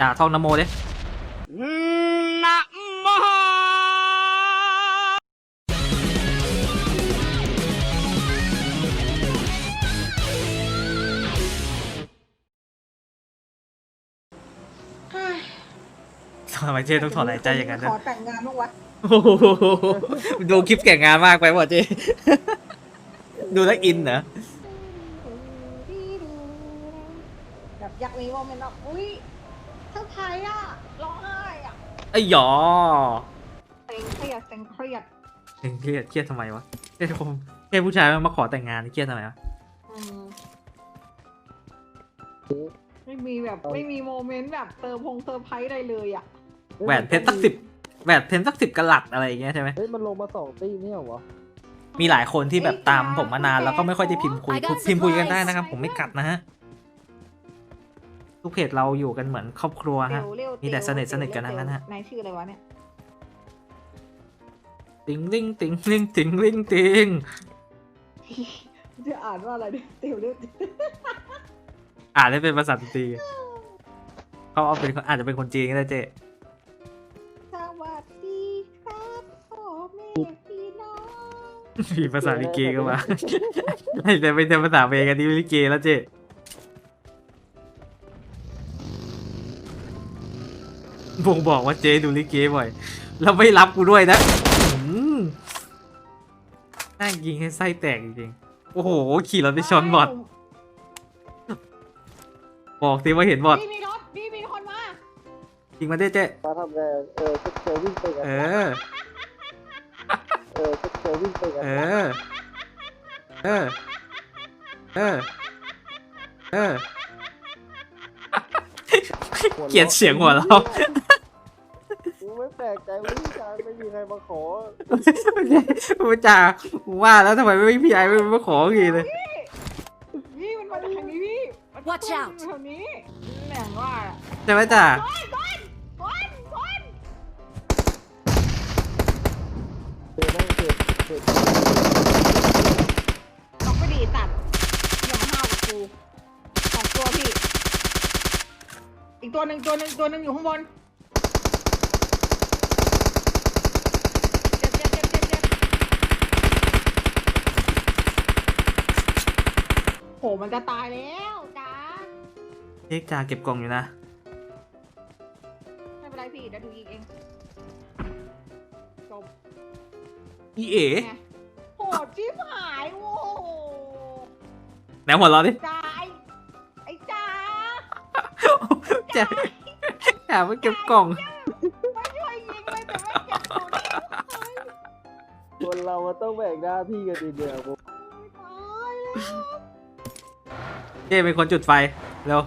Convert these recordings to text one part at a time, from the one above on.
ด่าท่องนโมดินะโมทำไมเจ๊ต้องถอนหายใจอย่างนั้นขนะอแต่งงานบ้างวะโอ้โหดูคลิปแก่งงานมากไปว่ะเจ๊ดูแล้วอินเหรอแบบอยากมีโมเมนต์แบบอุ้ยเซ อร์ไพรส์อะร้องไห้อะไอ้หยอเซ็งเครียดเซ็งเครียดเครียดเครียดทำไมวะเครียดคงแค่ผู้ชายมาขอแต่งงานเครียดทำไมวะอืมไม่มีแบบไม่มีโมเมนต์แบบเติมพงเซอร์ไพรส์อะไรเลยอะแหวนเพชรสักสิบแหวนเพชรสักสิบกะลัดอะไรอย่างเงี้ยใช่ไหมเฮ้ยมันลงมาสองตีเนี่ยเหรอมีหลายคนที่แบบตามผมมานานแล้วก็ไม่ค่อยได้พิมพ์คุย I got พิมพ์คุยกันได้ supplies นะครับผมไม่กัดนะฮะ ทุกเพจเราอยู่กันเหมือนครอบครัวฮะ เร็วเร็วมีแต่เร็วสนิทสนิทกันเร็วทั้งนั้นฮะนายชื่ออะไรวะเนี่ย ติงลิงติงลิงติงลิงติงจะอ่านว่าอะไรเนี่ยเตียวเร็วอ่านได้เป็นภาษาจีนเขาเอาเป็นคนอาจจะเป็นคนจีนก็ได้เจ๊สวัสดีครับพ่อแม่พี่น้องมีภาษาลิเกก็มา ไม่แต่ไม่ใช่ภาษาเพลงอันนี้ลิเกแล้วเจ๊ บ่งบอกว่าเจ๊ดูลิเกบ่อย แล้วไม่รับกูด้วยนะอืมน่ายิงให้ไส้แตกจริงๆ โอ้โห ขี่รถไปชนบอดบอกสิว่าเห็นบอดพี่มีรถพี่มีคนมายิงมาได้เจ๊มาทำไงเออก็เจอวิ่งไปกันเออ เออก็เจอวิ่งไปกันเออ เออ เออ เออ เกลียดเสียงหัวเราะกูไม่แปลกใจว่าผู้ชายไม่มีใครมาขอพูดจาว่าแล้วทำไมไม่พี่ไอ้ไม่มาขอกีเลยพี่มันมาจากทางนี้พี่มัน Watch มา out จากทางนี้แหล่งว่าอะใช่ไหมจ่าก้อนก้อนก้อนเจอนั่งเจอเจอต้องไปดีตัดอย่ามาห้าวกับกูสองตัวพี่ อีกตัวหนึ่งตัวหนึ่งตัวหนึ่งอยู่ข้างบน เจ็บเจ็บเจ็บเจ็บเจ็บโหมันจะตายแล้วจ้าเรียกจ่าเก็บกล่องอยู่นะ ไม่เป็นไรพี่เดี๋ยวดูยิงเองจบอีเอ๋ไงโหดชิบหายโว้โห ไหนหัวเราะดิจ่า จ่าจ่าไปเก็บกล่องไม่ช่วยยิงเลยแต่ไม่เก็บตัวนี้คนเรามันต้องแบ่งหน้าที่กันดีเดียวผมตายแล้วเจ้เป็นคนจุดไฟ เร็ว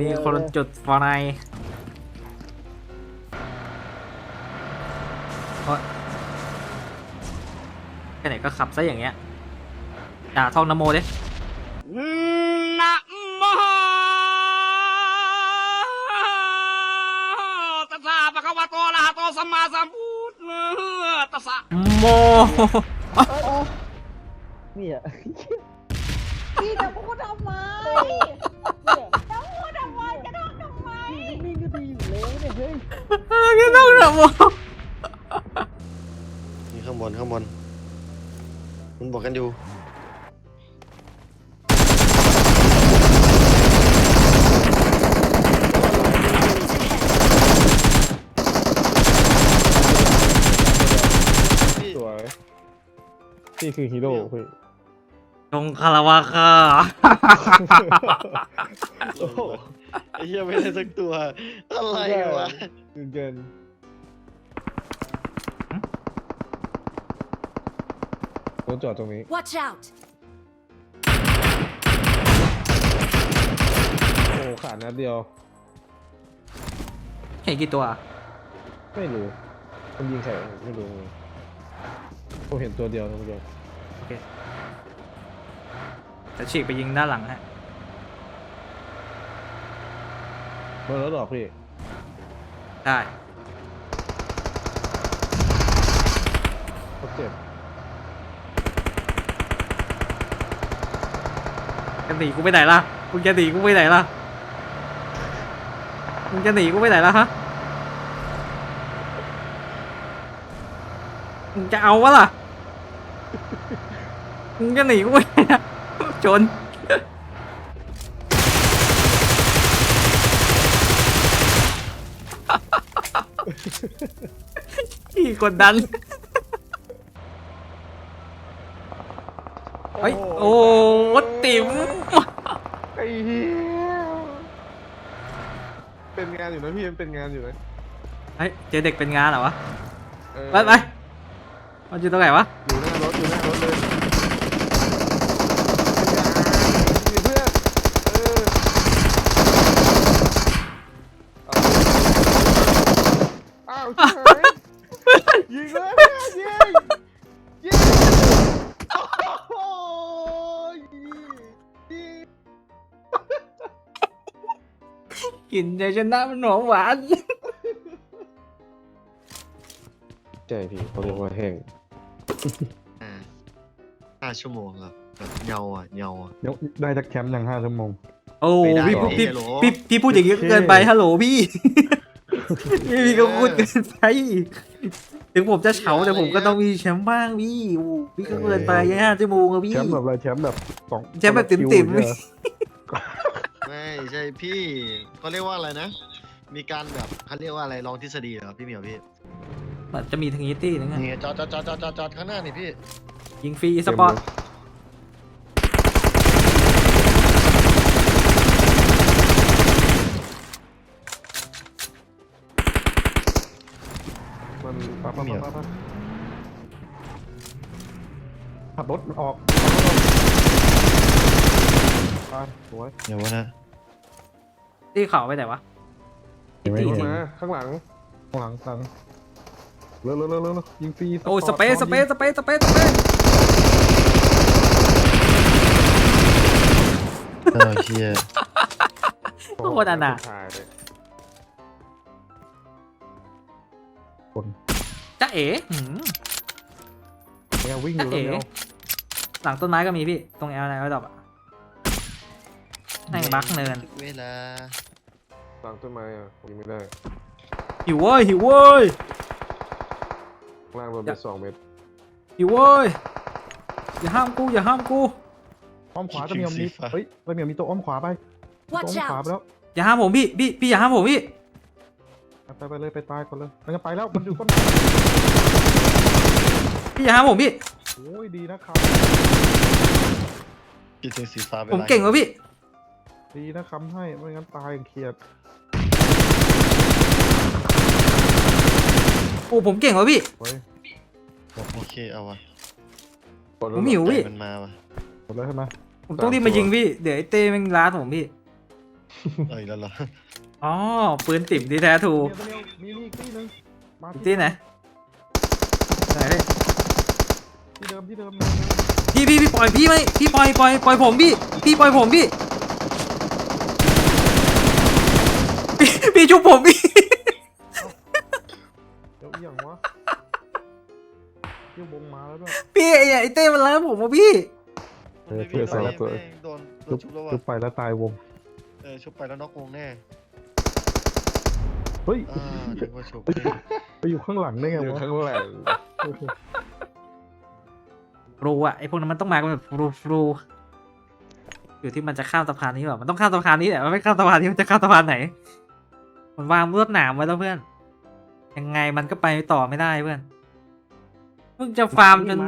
มีคนจุดไฟโอ๊ยแค่ไหนก็ขับซะอย่างเงี้ย ด่าท่องนโมดิ โมเนี่ยพี่จะพูดทำไมจะพูดทำไมจะทำทำไมนิ่งๆก็ดีอยู่แล้วเนี่ยเฮ้ยก็ต้องนโมนี่ข้างบนข้างบนมันบอกกันอยู่ สวย นี่คือฮีโร่เฮ้ยจงคารวะค่ะ โอ้โหไอ้เหี้ยไม่ได้สักตัว อะไรวะเกินเกินรถจอดตรงนี้ Watch out! โอ้ขาดนัดเดียว เห็นกี่ตัว ไม่รู้มันยิงใส่ไม่รู้ ผมเห็นตัวเดียวนะเมื่อกี้โอเคจะฉีกไปยิงด้านหลังฮะเบอร์รถหรอกพี่ได้เขาเจ็บจะหนีกูไปไหนล่ะมึงจะหนีกูไปไหนล่ะมึงจะหนีกูไปไหนแล้วฮะมึงจะเอาวะล่ะ มึงจะหนีกูไปไหนอะจนที่กดดัน เฮ้ย โอ้ติ๋มไอ้เหี้ยเป็นงานอยู่นะพี่มันเป็นงานอยู่นะเฮ้ย เจอเด็กเป็นงานเหรอวะ เออไปไปมันอยู่ตรงไหนวะ อยู่ กินใจชนะมันหอมหวาน ใช่พี่เขาเรียกว่าแห้งอ่าห้าชั่วโมงครับแบบเงาอะเงาอะยกได้จากแคมป์ยังห้าชั่วโมง โอ้ไม่ได้พี่พูดหรอพี่ฮัลโหล พี่พี่พูดอย่างนี้ก็เกินไปฮัลโหลพี่ พี่พี่ก็พูดเกินไป ถึงผมจะเฉาแต่ผมก็ต้องมีแชมป์บ้างพี่โอ้พี่ก็เกินไปห้าชั่วโมงอะพี่แชมป์แบบอะไรแชมป์แบบสองแชมป์แบบคนละติ๋มๆคิวเนี่ยไม่ ใช่พี่เขาเรียกว่าอะไรนะ มีการแบบเขาเรียกว่าอะไรลองทฤษฎีเหรอพี่เหมียวพี่มันจะมีทางนี้ตี้นึงอะนี่จอดจอดจอดจอดจอดจอดข้างหน้านี่พี่ยิงฟรีสปอร์ตมันปั๊บปั๊บปั๊บปั๊บขับรถมันออกไปสวยเดี๋ยววะนะ ตี้เขาไปไหนวะรตี้ถจริงมาข้างหลังข้างหลังข้างหลังเร็วเร็วเร็วเร็วยิงฟรีโอ้ยสปร์ตเปซสเปซสเปซสเปซสเปซเออเฮียโคตรอนาถถ่ายเลยจ้าเอ๋หืมแมววิ่งอยู่แล้วเอ๋แมวหลังต้นไม้ก็มีพี่ ตรงแอลไนไว้ดอกอะ แม่งบักเนินเวลาหลังต้นไม้อะยิงไม่ได้หิวเว้ยหิวเว้ย ข้างล่างโดนไปสองเมตรหิวเว้ย อย่าห้ามกูอย่าห้ามกู อ้อมขวาจะมีมีเฮ้ยจะมีมีตัวอ้อมขวาไปตัวอ้อ Watch มขวา out! ไปแล้วอย่าห้ามผมพี่พี่พี่อย่าห้ามผมพี่ ไปไปเลยไปตายก่อนเลยมันจะไปแล้วมันอยู่ต้นพี่อย่าห้ามผมพี่ โอ้ยดีนะครับคิดถึงสีฟ้าไปผมเก่งกว่าพี่ ดีนะคำให้ ไม่งั้นตายอย่างเครียด โอ้ผมเก่งกว่าพี่เฮ้ยโอเคเอาวะกดผมหิวพี่ใจมันมาว่ะหมดแล้วใช่ไหมผมต้องรีบมายิงพี่ เดี๋ยวไอ้เต้แม่งล้าผมพี่ เอ้ยแล้วเหรออ๋อ ปืนติ่มที่แท้ถูกเนี่ยตัวเดียวมีนี่อีกที่หนึงมาอีกที่ไหนไหนพี่ที่เดิมที่เดิมพี่พี่พี่ปล่อยพี่ไหมพี่ปล่อยปล่อยปล่อยผมพี่ พี่ปล่อยผมพี่ พี่พี่ชุบผมพี่เดี๋ยวอีหยังวะเที่ยววงมาแล้วด้วยพี่ไอ้ไอ้เต้มันล้าผมว่ะพี่ เออเพื่อสละตัว แม่งโดนโดจุนบชุบแล้วจุบว่ะไปแล้วตายวง เออชุบไปแล้วน็อกวงแน่เฮ้ยอ่านึกว่าชุบไปอยู่ข้างหลังได้ไงวะข้างหลังรูอะไอพวกนั้นมันต้องมากันแบบรูรูอยู่ที่มันจะข้ามสะพานนี้หรอมันต้องข้ามสะพานนี้แหละมันไม่ข้ามสะพานนี้มันจะข้ามสะพานไหน มันวางลวดหนามไว้แล้วเพื่อน ยังไงมันก็ไปต่อไม่ได้เพื่อนมึงจะฟาร์มจน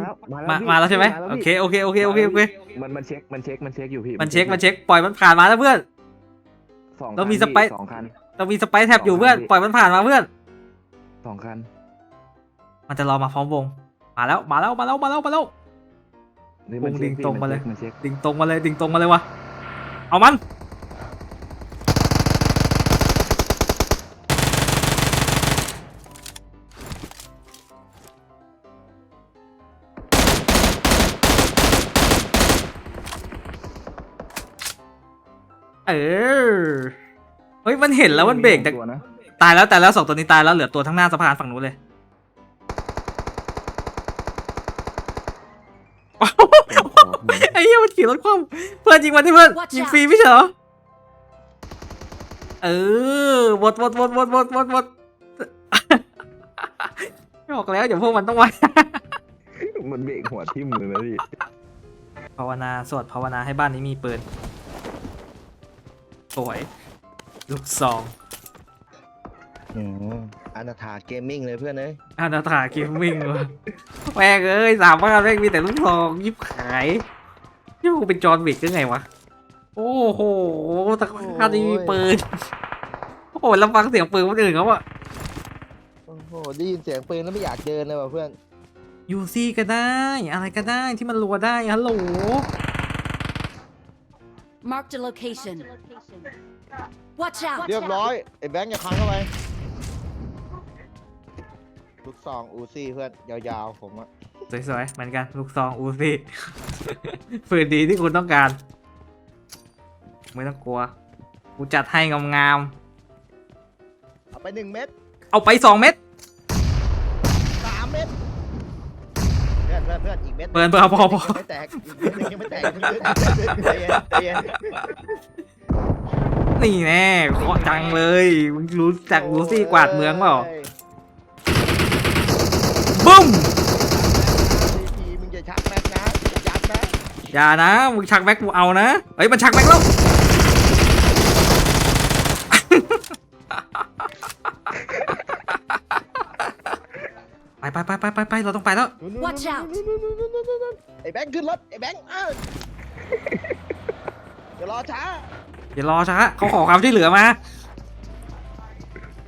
มามาแล้วใช่ไหมโอเคโอเคโอเคโอเคโอเคมันมันเช็คมันเช็คมันเช็คอยู่พี่มันเช็คมันเช็คปล่อยมันผ่านมาแล้วเพื่อนสองเราคันมีพี่สไปซ์สองคันเรามีสไปซ์แท็บอยู่เพื่อนปล่อยมันผ่านมาเพื่อนสองคัน มันจะรอมาพร้อมวง มาแล้วมาแล้วมาแล้วมาแล้วมาแล้วนี่มันวงเช็คดิ่งพี่ตรงมาเลยมันเช็คดิ่งตรงมาเลยดิ่งตรงมาเลยวะเอามัน เออ เฮ้ยมันเห็นแล้วมันเบรกแต่ตัวนะตายแล้วตายแล้วสองตัวนี้ตายแล้วเหลือตัวทั้างหน้าสะพานฝั่งนู้นเลยไอ้เหี้ยมันขี่รถคว่ำเพื่อนยิงมันที่เพื่อน Watch ยิง out ฟรีไม่ใช่เหรอ เออหมดหมดหมดหมดหมดหมดหมดบอกแล้วเดี๋ยวพวกมันต้องมามันเบรกหัวทิ่มเลยนะพี่ภาวนาสวดภาวนาให้บ้านนี้มีปืน สวย ลูกซองอืมอนาถาเกมมิ่งเลยเพื่อนเอ้ยอานาถาเกมมิ่งวะแม่งเอ้ยสามบ้านแม่งมีแต่ลูกซองยิบขายนี่กูเป็นจอห์นวิกยังไงวะ โอ้โหแต่บ้านนี้มีปืน โอ้โหแล้วฟังเสียงปืนคนอื่นเขาอะ โอ้โหได้ยินเสียงปืนแล้วไม่อยากเดินเลยว่ะเพื่อน ยูซี่ก็ได้อะไรก็ได้ที่มันรัวได้ฮัลโหล Marked a location. Watch out! เรียบร้อย ไอ้แบงค์อย่าค้างเข้าไปลูกซองอูซี่เพื่อน ยาวๆ ผมอะสวยๆ เหมือนกัน ลูกซองอูซี่ปืนดีที่คุณต้องการ ไม่ต้องกลัว กูจัดให้งามเอาไปหนึ่งเม็ด ๆ เอาไปสองเม็ด สามเม็ดเพื่อนเพื่อนเพื่อนอีกเม็ดเปิดเปิดพอพอ ยังไม่แตกอีกเม็ดหนึงยังไม่แตกใจเย็นใจเย็นนี่แน่ขอจังเลยมึงรู้จักลูซี่กวาดเมืองเปล่าโยบึ้มทีมึงอย่าชักแม็กนะยัดนะอย่านะมึงชักแม็กกูเอานะเฮ้ยมันชักแม็กแล้ว ไปไปไปไปไปไปเราต้องไปแล้ว Watch out ไอ้แบงค์ขึ้นรถไอ้แบงค์เอ้าอย่ารอช้า อย่ารอช้าเขาขอความช่วยเหลือมา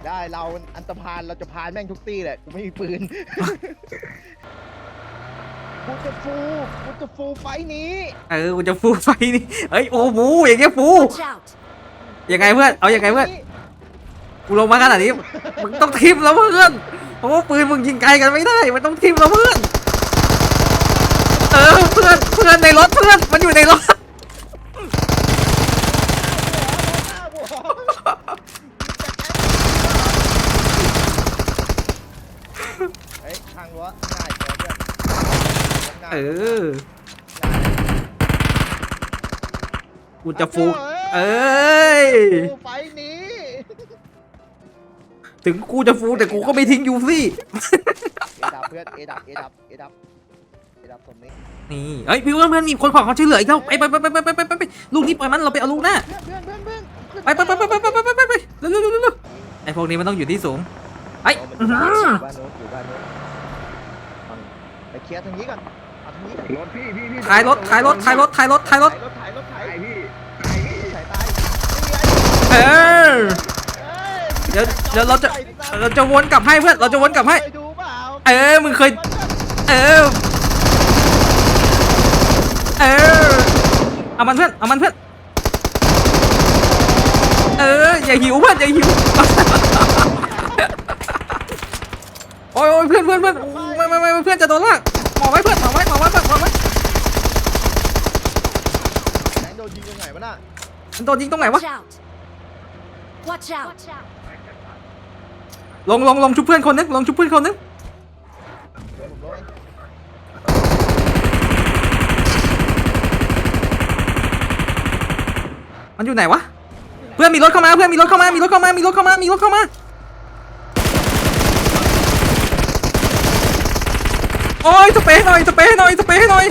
ได้เราอันตรพานเราจะพานแม่งทุกตีแหละกูไม่มีปืนกูจะฟูกูจะฟูไฟท์นี้เออกูจะฟูไฟนี่เฮ้ยโอ้บูอย่างเงี้ยฟู Watch out! ยังไงเพื่อนเอายังไงเพื่อนกูลงมาขนาดนี้มึงต้องทิมแล้วเพื่อนเพ ราะว่าปืนมึงยิงไกลกันไม่ได้ มันต้องทิมแล้วเพื่อน เออเพื่อนเพื่อนในรถเพื่อน มันอยู่ในรถ เฮ้ยทางรั้วง่ายกว่าเพื่อนง่ายเออ กูจะฟูเอ้ยฟูไฟท์นี้ ถึงกูจะฟูแต่กูก็ไม่ทิ้งยูซี่ เอดับเพื่อนเอดับเอดับเอดับเอดับตรงนี้นี่เอ้ยพี่เพื่อนเพื่อนมีคนขอความช่วยเหลืออีกแล้วไปไปไปไปไปไปไปไปลูกนี้ปล่อยมันเราไปเอาลูกหน้าเพื่อนเพื่อนเพื่อนเพื่อนไปไปไปไปไปไปไปไปไปเร็วเร็วเร็วเร็วไอพวกนี้มันต้องอยู่ที่สูงไอ้เอามันอื้อหืออยู่บ้านโน้นอยู่บ้านโน้นเอาไปเคลียร์ทางนี้ก่อนเอาทางนี้ก่อนรถพี่พี่พี่ท้ายรถท้ายรถท้ายรถท้ายรถท้ายรถถ่ายรถถ่ายรถถ่ายไอพี่ถ่ายตายเออเอ้ย เดี๋ยวเดี๋ยวเราจะเราจะวนกลับให้เพื่อนเราจะวนกลับให้เคยดูเปล่าเออมึงเคย เออ เออ เอามันเพื่อนเอามันเพื่อน เอออย่าหิวเพื่อนอย่าหิว โอ้ยโอ้ยเพื่อนเพื่อนเพื่อนโอ้ไม่ไม่ไม่เพื่อนจะโดนลากหมอบไว้เพื่อนหมอบไว้หมอบไว้เพื่อนหมอบไว้แบงค์โดนยิงตรงไหนวะน่ะมันโดนยิงตรงไหนวะ Watch out! Watch out! ลงลงลงชุบเพื่อนคนนึงลงชุบเพื่อนคนนึงมันอยู่ไหนวะ เพื่อนมีรถเข้ามา เพื่อนมีรถเข้ามา มีรถเข้ามา มีรถเข้ามา มีรถเข้ามา โอ้ยสเปรย์หน่อยสเปรย์หน่อยสเปรย์หน่อย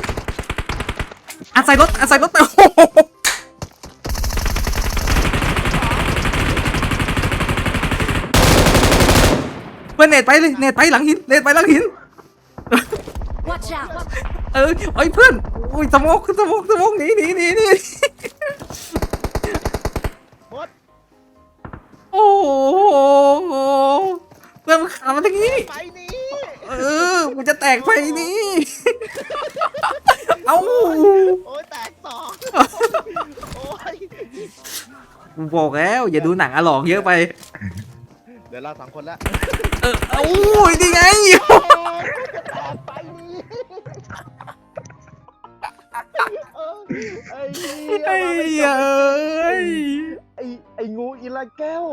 อัดใส่รถอัดใส่รถไปโอ้โหเพื่อนเนตไปเลยเนตไปหลังหินเนตไปหลังหิน Watch out! เออเอ้ยเพื่อนอุ้ยสมองสมองสมองหนีหนีหนีหนีหมดโอ้โหเพื่อนมันขามาทางนี้ไฟนี้เออมันจะแตกไฟนี้เอ้าโอ้ยแตกสองโอ้ยกูบอกแล้ว อย่าดูหนังอะหลองเยอะไปเดี๋ยวเราสองคนละเออเอ้านี่ไงโอ้ยแตกไฟนี้เออไอ้เหี้ยไอ้มาไม่เหี้จยบเอ้ย ไอ้ไอ้งูอีลาแก้ว